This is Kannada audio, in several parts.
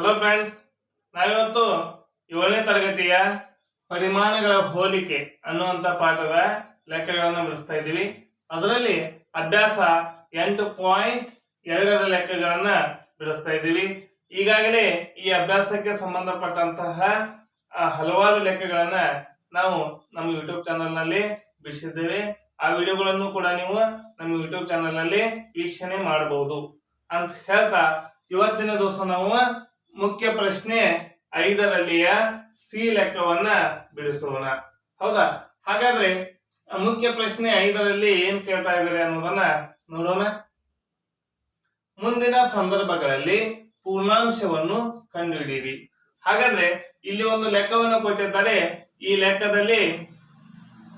ಹಲೋ ಫ್ರೆಂಡ್ಸ್ ನಾವಿವತ್ತು ಏಳನೇ ತರಗತಿಯ ಪರಿಮಾಣಗಳ ಹೋಲಿಕೆ ಅನ್ನುವಂತ ಪಾಠದ ಲೆಕ್ಕಗಳನ್ನು ಬಿಡಿಸ್ತಾ ಇದ್ದೀವಿ. ಅದರಲ್ಲಿ ಅಭ್ಯಾಸ ಎಂಟು ಪಾಯಿಂಟ್ ಎರಡರ ಲೆಕ್ಕಗಳನ್ನ ಬಿಡಿಸ್ತಾ ಇದ್ದೀವಿ. ಈಗಾಗಲೇ ಈ ಅಭ್ಯಾಸಕ್ಕೆ ಸಂಬಂಧಪಟ್ಟಂತಹ ಹಲವಾರು ಲೆಕ್ಕಗಳನ್ನ ನಾವು ನಮ್ಮ ಯೂಟ್ಯೂಬ್ ಚಾನಲ್ನಲ್ಲಿ ಬಿಡಿಸಿದ್ದೇವೆ. ಆ ವಿಡಿಯೋಗಳನ್ನು ಕೂಡ ನೀವು ನಮ್ಮ ಯೂಟ್ಯೂಬ್ ಚಾನಲ್ನಲ್ಲಿ ವೀಕ್ಷಣೆ ಮಾಡಬಹುದು ಅಂತ ಹೇಳ್ತಾ, ಇವತ್ತಿನ ದಿವಸ ನಾವು ಮುಖ್ಯ ಪ್ರಶ್ನೆ ಐದರಲ್ಲಿಯ ಸಿ ಲೆಕ್ಕವನ್ನ ಬಿಡಿಸೋಣ. ಹೌದಾ? ಹಾಗಾದ್ರೆ ಮುಖ್ಯ ಪ್ರಶ್ನೆ ಐದರಲ್ಲಿ ಏನ್ ಕೇಳ್ತಾ ಇದ್ದಾರೆ ಅನ್ನೋದನ್ನ ನೋಡೋಣ. ಮುಂದಿನ ಸಂದರ್ಭಗಳಲ್ಲಿ ಪೂರ್ಣಾಂಶವನ್ನು ಕಂಡುಹಿಡಿಯಿರಿ. ಹಾಗಾದ್ರೆ ಇಲ್ಲಿ ಒಂದು ಲೆಕ್ಕವನ್ನು ಕೊಟ್ಟಿದ್ದಾರೆ. ಈ ಲೆಕ್ಕದಲ್ಲಿ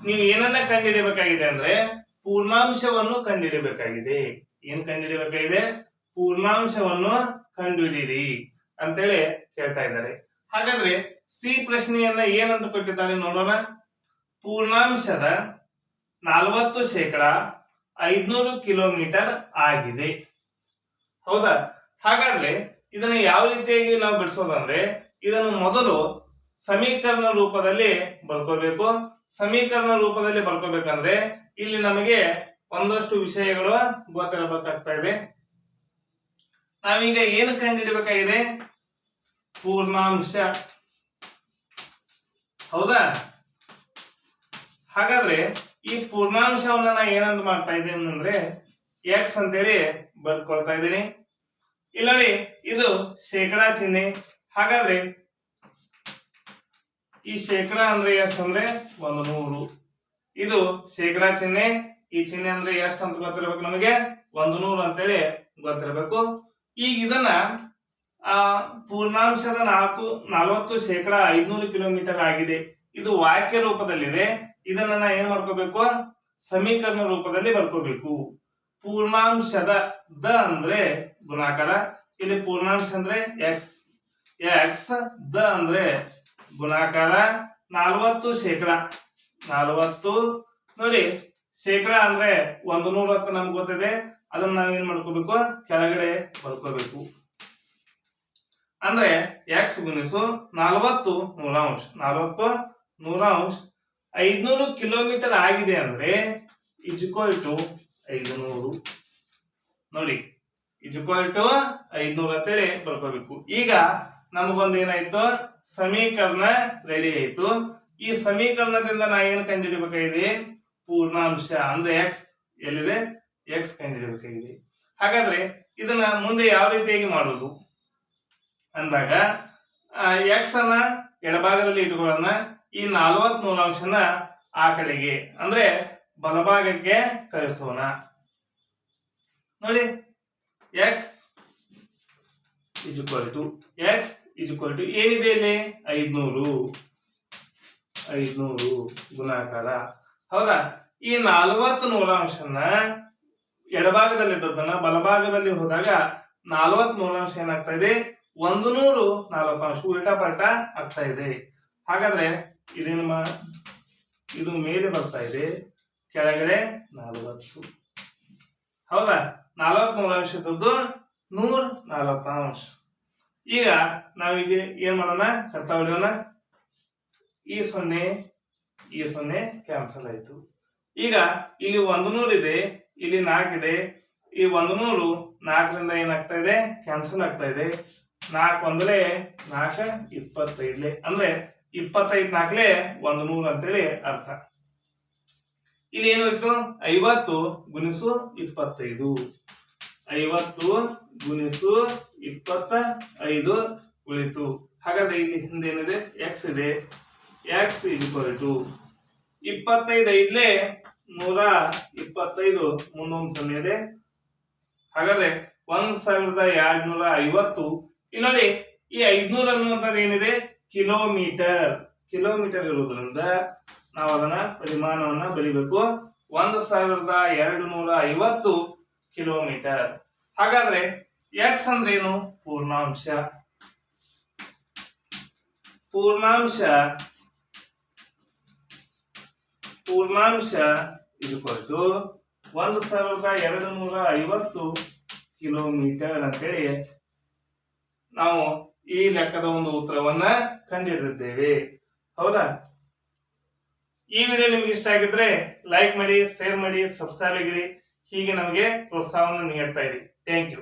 ನೀವು ಏನನ್ನ ಕಂಡುಹಿಡಿಯಬೇಕಾಗಿದೆ ಅಂದ್ರೆ ಪೂರ್ಣಾಂಶವನ್ನು ಕಂಡುಹಿಡಿಯಬೇಕಾಗಿದೆ. ಏನ್ ಕಂಡುಹಿಡಿಯಬೇಕಾಗಿದೆ? ಪೂರ್ಣಾಂಶವನ್ನು ಕಂಡುಹಿಡಿಯಿರಿ. ಅಂತೇಳಿ ಹೇಳ್ತಾ ಇದ್ದಾರೆ. ಹಾಗಾದ್ರೆ ಸಿ ಪ್ರಶ್ನೆಯನ್ನ ಏನಂತ ಕೊಟ್ಟಿದ್ದಾರೆ ನೋಡೋಣ. ಪೂರ್ಣಾಂಶದ ನಲವತ್ತು ಶೇಕಡ ಐದ್ನೂರು ಕಿಲೋಮೀಟರ್ ಆಗಿದೆ. ಹೌದಾ? ಹಾಗಾದ್ರೆ ಇದನ್ನ ಯಾವ ರೀತಿಯಾಗಿ ನಾವು ಬಿಡಿಸೋದಂದ್ರೆ ಇದನ್ನು ಮೊದಲು ಸಮೀಕರಣ ರೂಪದಲ್ಲಿ ಬರ್ಕೋಬೇಕು. ಸಮೀಕರಣ ರೂಪದಲ್ಲಿ ಬರ್ಕೋಬೇಕಂದ್ರೆ ಇಲ್ಲಿ ನಮಗೆ ಒಂದಷ್ಟು ವಿಷಯಗಳು ಗೊತ್ತಿರಬೇಕಾಗ್ತಾ ಇದೆ. ನಾವೀಗ ಏನು ಕಂಡುಹಿಡಬೇಕಾಗಿದೆ ಪೂರ್ಣಾಂಶ. ಹೌದಾ? ಹಾಗಾದ್ರೆ ಈ ಪೂರ್ಣಾಂಶವನ್ನ ನಾ ಏನಂತ ಮಾಡ್ತಾ ಇದ್ದೇನೆ ಅಂದ್ರೆ ಎಕ್ಸ್ ಅಂತೇಳಿ ಬರ್ಕೊಳ್ತಾ ಇದ್ದೀನಿ. ಇಲ್ಲ ಇದು ಶೇಕಡಾ ಚಿಹ್ನೆ. ಹಾಗಾದ್ರೆ ಈ ಶೇಕಡಾ ಅಂದ್ರೆ ಎಷ್ಟಂದ್ರೆ ಒಂದು ನೂರು ಇದು ಶೇಕಡಾ ಚಿಹ್ನೆ, ಈ ಚಿಹ್ನೆ ಅಂದ್ರೆ ಎಷ್ಟು ಅಂತ ಗೊತ್ತಿರ್ಬೇಕು ನಮಗೆ? ಒಂದು ನೂರು ಅಂತೇಳಿ ಗೊತ್ತಿರಬೇಕು. ಈಗ ಇದನ್ನ ಪೂರ್ಣಾಂಶದ ನಾಲ್ಕು, ನಲವತ್ತು ಶೇಕಡ ಐದ್ನೂರು ಕಿಲೋಮೀಟರ್ ಆಗಿದೆ. ಇದು ವಾಕ್ಯ ರೂಪದಲ್ಲಿದೆ. ಇದನ್ನ ನಾ ಏನ್ ಮಾಡ್ಕೋಬೇಕು? ಸಮೀಕರಣ ರೂಪದಲ್ಲಿ ಬರ್ಕೋಬೇಕು. ಪೂರ್ಣಾಂಶದ ದ ಅಂದ್ರೆ ಗುಣಾಕಾರ. ಇಲ್ಲಿ ಪೂರ್ಣಾಂಶ ಅಂದ್ರೆ ಎಕ್ಸ್ ಎಕ್ಸ್ ದ ಅಂದ್ರೆ ಗುಣಾಕಾರ. ನಲವತ್ತು ಶೇಕಡ. ನಲವತ್ತು ನೋಡಿ, ಶೇಕಡ ಅಂದ್ರೆ ಒಂದು ನೂರ ಹತ್ತು ನಮ್ಗೆ ಗೊತ್ತಿದೆ. ಅದನ್ನ ನಾವೇನ್ ಮಾಡ್ಕೋಬೇಕು? ಕೆಳಗಡೆ ಬರ್ಕೋಬೇಕು. ಅಂದ್ರೆ ಎಕ್ಸ್ ಗುಣಿಸು ನಲವತ್ತು ನೂರಾಂಶ ನಲವತ್ತು ನೂರಾಂಶ ಐದ್ನೂರು ಕಿಲೋಮೀಟರ್ ಆಗಿದೆ ಅಂದ್ರೆ ಇಜ್ಕೊಲ್ ಟು ಐದುನೂರು. ನೋಡಿ ಇಜ್ಕ್ವಲ್ ಟು ಐದ್ನೂರು ಅಂತೇಳಿ ಬರ್ಕೋಬೇಕು. ಈಗ ನಮಗೊಂದು ಏನಾಯ್ತು? ಸಮೀಕರಣ ರೆಡಿ ಆಯ್ತು. ಈ ಸಮೀಕರಣದಿಂದ ನಾ ಏನು ಕಂಡುಹಿಡಬೇಕಾಗಿದೆ? ಪೂರ್ಣಾಂಶ. ಅಂದ್ರೆ ಎಕ್ಸ್ ಎಲ್ಲಿದೆ? ಎಕ್ಸ್ ಕಂಡುಹಿಡಬೇಕಾಗಿದೆ ಹಾಗಾದ್ರೆ ಇದನ್ನ ಮುಂದೆ ಯಾವ ರೀತಿಯಾಗಿ ಮಾಡೋದು? ಅಂದಾಗ ಎಕ್ಸ್ ಅನ್ನ ಎಡಭಾಗದಲ್ಲಿ ಇಟ್ಕೊಳ್ಳೋಣ ಈ ನಲವತ್ ಮೂಲಾಂಶನ ಆ ಕಡೆಗೆ, ಅಂದ್ರೆ ಬಲಭಾಗಕ್ಕೆ ಕಳಿಸೋಣ ನೋಡಿ X is two X is two ಏನಿದೆ ಇಲ್ಲಿ? ಐದ್ನೂರು. ಐದ್ನೂರು ಗುಣಾಕಾರ. ಹೌದಾ? ಈ ನಲ್ವತ್ತು ನೂಲಾಂಶನ ಎಡಭಾಗದಲ್ಲಿದ್ದದನ್ನ ಬಲಭಾಗದಲ್ಲಿ ಹೋದಾಗ ನಲ್ವತ್ ಮೂಲಾಂಶ ಏನಾಗ್ತಾ ಇದೆ? ಒಂದು ನೂರು ನಲವತ್ತಾಂಶ ಉಲ್ಟಾ ಪಲ್ಟಾ ಆಗ್ತಾ ಇದೆ. ಹಾಗಾದ್ರೆ ಇದೇನು ಇದು ಮೇಲೆ ಬರ್ತಾ ಇದೆ. ಕೆಳಗಡೆ ನಾಲ್ವತ್ತು. ಹೌದಾ? ನಲವತ್ ಮೂಲಾಂಶದ್ದು ನೂರ್ ಅಂಶ. ಈಗ ನಾವೀಗ ಏನ್ ಮಾಡೋಣ? ಕರ್ತಾ ಹೊಡೆಯೋಣ. ಈ ಸೊನ್ನೆ ಈ ಸೊನ್ನೆ ಕ್ಯಾನ್ಸಲ್ ಆಯ್ತು. ಈಗ ಇಲ್ಲಿ ಒಂದು ನೂರು ಇದೆ. ಇಲ್ಲಿ ನಾಲ್ಕಿದೆ. ಈ ಒಂದು ನೂರು ನಾಲ್ಕರಿಂದ ಏನಾಗ್ತಾ ಇದೆ? ಕ್ಯಾನ್ಸಲ್ ಆಗ್ತಾ ಇದೆ. ನಾಲ್ಕು ಒಂದಲೇ ನಾಲ್ಕ ಇಪ್ಪತ್ತೈದ್ಲೆ. ಅಂದ್ರೆ ಇಪ್ಪತ್ತೈದು ನಾಲ್ಕಲೆ ಒಂದು ನೂರು ಅಂತೇಳಿ ಅರ್ಥ. ಇಲ್ಲಿ ಏನು ಇತ್ತು ಐವತ್ತು ಗುಣಿಸು ಇಪ್ಪತ್ತೈದು. ಐವತ್ತು ಗುಣಿಸು ಇಪ್ಪತ್ತ ಐದು ಉಳಿತು. ಹಾಗಾದ್ರೆ ಇಲ್ಲಿ ಹಿಂದೆ ಏನಿದೆ? ಎಕ್ಸ್ ಇದೆ. ಎಕ್ಸ್ ಇದು ಕೊರಿತು ಇಪ್ಪತ್ತೈದು ಐದ್ಲೆ ನೂರ ಇಪ್ಪತ್ತೈದು ಮುಂದೊಂದು ಸೊನ್ನೆ ಇದೆ ಹಾಗಾದ್ರೆ ಒಂದ್ ಸಾವಿರದ ಎರಡ್ ನೂರ ಐವತ್ತು. ಇಲ್ಲಿ ಈ ಐದ್ನೂರ ಅನ್ನುವಂಥದ್ದು ಏನಿದೆ? ಕಿಲೋಮೀಟರ್. ಕಿಲೋಮೀಟರ್ ಇರುವುದರಿಂದ ನಾವು ಅದನ್ನ ಪರಿಮಾಣವನ್ನ ಬರಿಬೇಕು. ಒಂದ್ ಸಾವಿರದ ಎರಡು ನೂರ ಐವತ್ತು ಕಿಲೋಮೀಟರ್. ಹಾಗಾದ್ರೆ ಎಕ್ಸ್ ಏನು? ಪೂರ್ಣಾಂಶ. ಪೂರ್ಣಾಂಶ ಪೂರ್ಣಾಂಶ ಇದು ಒಂದು ಸಾವಿರದ ಎರಡು ನೂರ ಐವತ್ತು ಕಿಲೋಮೀಟರ್ ಅಂತೇಳಿ ನಾವು ಈ ಲೆಕ್ಕದ ಒಂದು ಉತ್ತರವನ್ನ ಕಂಡಿಡಿದ್ದೇವೆ ಹೌದಾ? ಈ ವಿಡಿಯೋ ನಿಮ್ಗೆ ಇಷ್ಟ ಆಗಿದ್ರೆ ಲೈಕ್ ಮಾಡಿ ಶೇರ್ ಮಾಡಿ ಸಬ್ಸ್ಕ್ರೈಬ್ ಆಗಿರಿ. ಹೀಗೆ ನಮಗೆ ಪ್ರೋತ್ಸಾಹವನ್ನು ನೀಡ್ತಾ ಇರಿ. Thank you